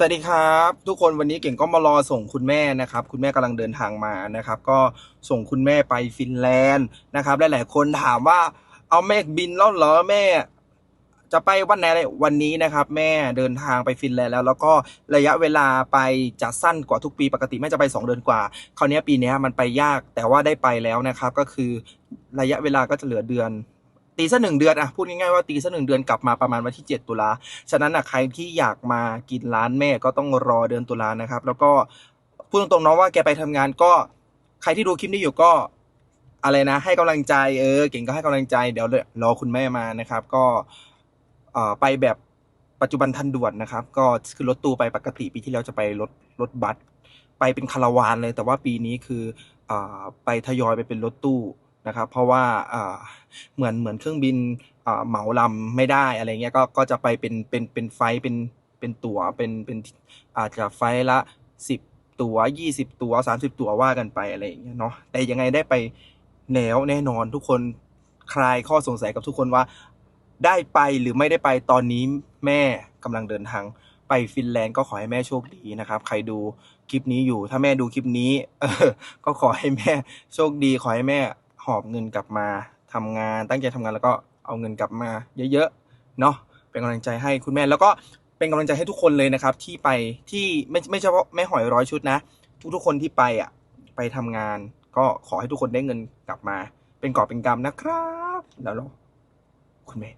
สวัสดีครับ ทุกคนวันนี้เก่งก็มารอส่งคุณแม่นะครับ คุณแม่กำลังเดินทางมานะครับ ก็ส่งคุณแม่ไปฟินแลนด์นะครับหลายๆคนถามว่าเอาแม่บินแล้วเหรอแม่ จะไปวันไหนวันนี้นะครับ แม่เดินทางไปฟินแลนด์แล้ว แล้วก็ระยะเวลาไปจะสั้นกว่าทุกปีปกติแม่จะไป 2 เดือนกว่า คราวนี้ปีนี้มันไปยากแต่ว่าได้ไปแล้วนะครับ ก็คือระยะเวลาก็จะเหลือเดือน ตีซะหนึ่งเดือนอะพูดง่ายๆว่าตีซะหนึ่งเดือนกลับมาประมาณวันที่ 7 ตุลาฉะนั้นอะใครที่อยากมากินร้านแม่ก็ต้องรอเดือนตุลานะครับ แล้วก็พูดตรงๆเนาะว่าแกไปทำงานก็ใครที่ดูคลิปนี้อยู่ก็อะไรนะ ให้กำลังใจเออเก่งก็ให้กำลังใจเดี๋ยวรอคุณแม่มานะครับ ก็เอ่อไปแบบปัจจุบันทันด่วนนะครับ ก็คือรถตู้ไปปกติปีที่แล้วจะไปรถรถบัสไปเป็นคาราวานเลย แต่ว่าปีนี้คืออ่าไปทยอยไปเป็นรถตู้ นะครับ เพราะว่าเหมือนเหมือนเครื่องบินเหมาลำไม่ได้อะไรเงี้ยก็ก็จะไปเป็นเป็นเป็นไฟเป็นเป็นตั๋วเป็นเป็นอาจจะไฟละสิบตั๋วยี่สิบตั๋วสามสิบตั๋วว่ากันไปอะไรอย่างเงี้ยเนาะแต่ยังไงได้ไปแล้วแน่นอนทุกคนคลายข้อสงสัยกับทุกคนว่าได้ไปหรือไม่ได้ไปตอนนี้แม่กำลังเดินทางไปฟินแลนด์ก็ขอให้แม่โชคดีนะครับ ใครดูคลิปนี้อยู่ ถ้าแม่ดูคลิปนี้ ก็ขอให้แม่โชคดี ขอให้แม่ อบเงินกลับมาทำงาน ตั้งใจทำงานแล้วก็เอาเงินกลับมาเยอะๆเนาะเป็นกำลังใจให้คุณแม่แล้วก็เป็นกำลังใจให้ทุกคนเลยนะครับ ที่ไปที่ไม่ไม่เฉพาะแม่หอยร้อยชุดนะ ทุกๆคนที่ไปอะไปทำงาน ก็ขอให้ทุกคนได้เงินกลับมา เป็นกอบเป็นกำนะครับ แล้วเราคุณแม่